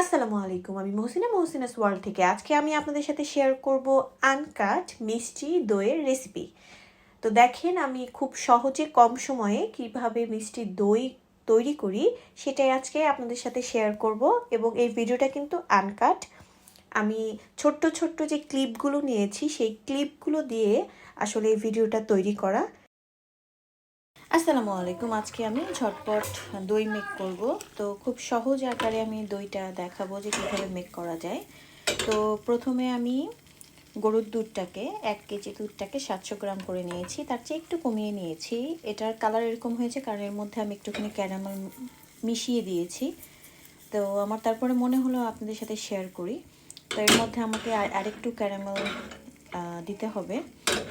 আসসালামু আলাইকুম, আমি মহসিনা, মহসিনাস ওয়ার্ল্ড থেকে। আজকে আমি আপনাদের সাথে শেয়ার করব আনকাট মিষ্টি দইয়ের রেসিপি তো দেখেন, আমি খুব সহজে কম সময়ে কীভাবে মিষ্টি দই তৈরি করি, সেটাই আজকে আপনাদের সাথে শেয়ার করব। এবং এই ভিডিওটা কিন্তু আনকাট আমি ছোট্ট ছোট্ট যে ক্লিপগুলো নিয়েছি, সেই ক্লিপগুলো দিয়ে আসলে এই ভিডিওটা তৈরি করা। আসসালামু আলাইকুম। আজকে আমি ঝটপট দই মেক করব। তো খুব সহজ আকারে আমি দইটা দেখাবো যে কীভাবে মেক করা যায়। তো প্রথমে আমি গরুর দুধটাকে, এক কেজি দুধটাকে সাতশো গ্রাম করে নিয়েছি। তার চেয়ে একটু কমিয়ে নিয়েছি। এটার কালার এরকম হয়েছে, কারণ এর মধ্যে আমি একটুখানি ক্যারামেল মিশিয়ে দিয়েছি। তো আমার তারপরে মনে হলো আপনাদের সাথে শেয়ার করি। তো এর মধ্যে আমাকে আরেকটু ক্যারামেল দিতে হবে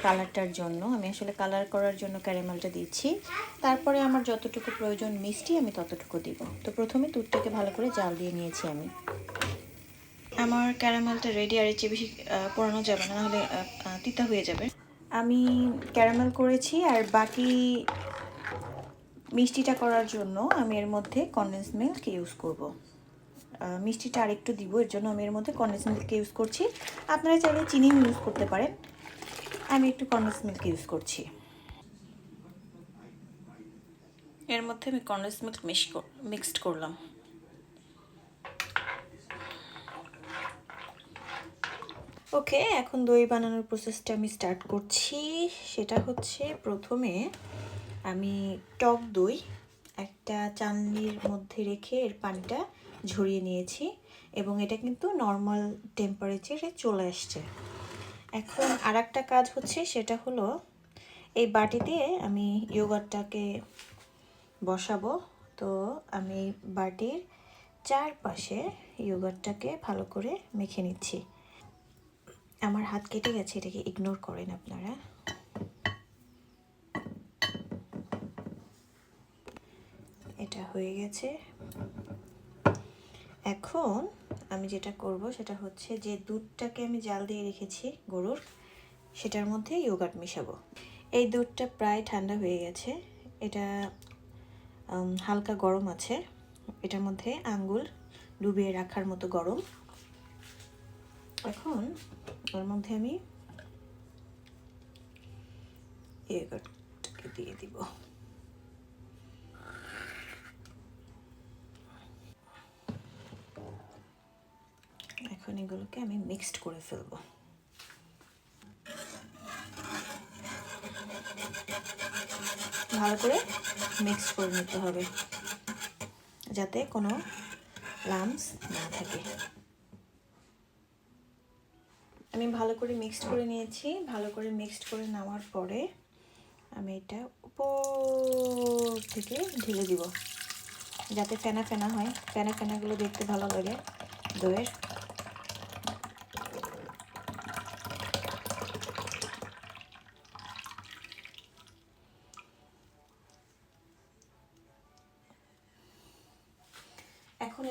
কালারটার জন্য। আমি আসলে কালার করার জন্য ক্যারামেলটা দিচ্ছি। তারপরে আমার যতটুকু প্রয়োজন মিষ্টি আমি ততটুকু দিব। তো প্রথমে দুধটাকে ভালো করে জাল দিয়ে নিয়েছি আমি। আমার ক্যারামেলটা রেডি আর চেয়ে বেশি পোড়ানো যাবে না নাহলে তিতা হয়ে যাবে। আমি ক্যারামেল করেছি আর বাকি মিষ্টিটা করার জন্য আমি এর মধ্যে কনডেন্স মিল্ক ইউজ করব। মিষ্টিটা আরেকটু দিব, এর জন্য আমি এর মধ্যে কনডেন্স মিল্ক ইউজ করছি। আপনারা চাইলে চিনি ইউজ করতে পারেন। আমি একটু কনডেন্স মিল্ক ইউজ করছি। এর মধ্যে আমি কনডেন্স মিল্ক মিক্স মিক্সড করলাম। ওকে এখন দই বানানোর প্রসেসটা আমি স্টার্ট করছি। সেটা হচ্ছে প্রথমে আমি টক দই, একটা চালনির মধ্যে রেখে এর পানিটা ঝরিয়ে নিয়েছি এবং এটা কিন্তু নর্মাল টেম্পারেচারে চলে আসছে। এখন আর একটা কাজ হচ্ছে সেটা হলো, এই বাটিতে আমি ইয়োগারটাকে বসাবো। তো আমি বাটির চারপাশে ইয়োগারটাকে ভালো করে মেখে নিচ্ছি। আমার হাত কেটে গেছে, এটাকে ইগনোর করেন আপনারা। এটা হয়ে গেছে। এখন আমি যেটা করব সেটা হচ্ছে যে দুধটাকে আমি জাল দিয়ে রেখেছি গরুর, সেটার মধ্যে ইয়োগাট মিশাবো। এই দুধটা প্রায় ঠান্ডা হয়ে গেছে। এটা হালকা গরম আছে। এটার মধ্যে আঙ্গুল ডুবিয়ে রাখার মতো গরম। এখন ওর মধ্যে আমি ইয়োগাটটাকে দিয়ে দিব। এগুলোকে আমি মিক্সড করে ফেলব। ভালো করে মিক্সড করে নিতে হবে, যাতে কোনো লামস না থাকে। আমি ভালো করে মিক্সড করে নিয়েছি, ভালো করে মিক্সড করে নেওয়ার পরে আমি এটা উপর থেকে ঢেলে দিব, যাতে ফেনা ফেনা হয়। ফেনা ফেনাগুলো দেখতে ভালো লাগে, দইয়ের।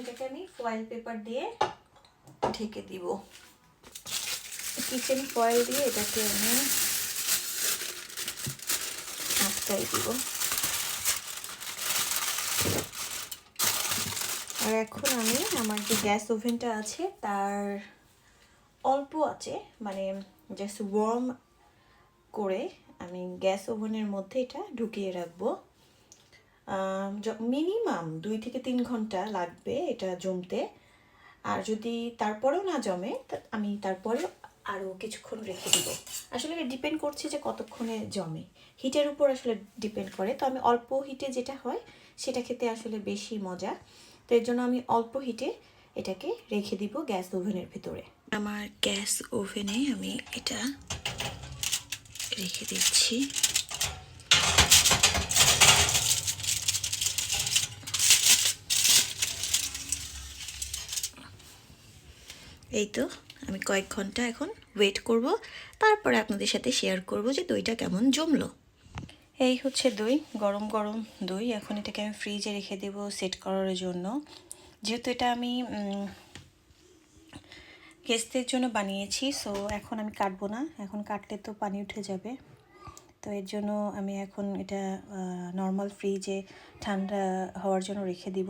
এটাকে আমি ফয়েল পেপার দিয়ে ঢেকে দিব। কিচেন ফয়েল দিয়ে এটাকে আমি আটকাই দিব। আর এখন আমি আমার যে গ্যাস ওভেনটা আছে, তার অল্প আছে মানে জাস্ট ওয়ার্ম করে আমি গ্যাস ওভেনের মধ্যে এটা ঢুকিয়ে রাখব। মিনিমাম দুই থেকে তিন ঘণ্টা লাগবে এটা জমতে। আর যদি তারপরেও না জমে আমি তারপরে আরও কিছুক্ষণ রেখে দিব। আসলে এটা ডিপেন্ড করছে যে কতক্ষণে জমে। হিটের উপর আসলে ডিপেন্ড করে। তো আমি অল্প হিটে যেটা হয়, সেটা খেতে আসলে বেশি মজা। তো এর জন্য আমি অল্প হিটে এটাকে রেখে দিব গ্যাস ওভেনের ভিতরে। আমার গ্যাস ওভেনে আমি এটা রেখে দিচ্ছি। এই তো আমি কয়েক ঘণ্টা এখন ওয়েট করব, তারপরে আপনাদের সাথে শেয়ার করব যে দইটা কেমন জমলো। এই হচ্ছে দই, গরম গরম দই, এখন এটাকে আমি ফ্রিজে রেখে দেব সেট করার জন্য। যেহেতু এটা আমি গেস্টদের জন্য বানিয়েছি সো এখন আমি কাটবো না, এখন কাটলে তো পানি উঠে যাবে। তো এর জন্য আমি এখন এটা নর্মাল ফ্রিজে ঠান্ডা হওয়ার জন্য রেখে দিব।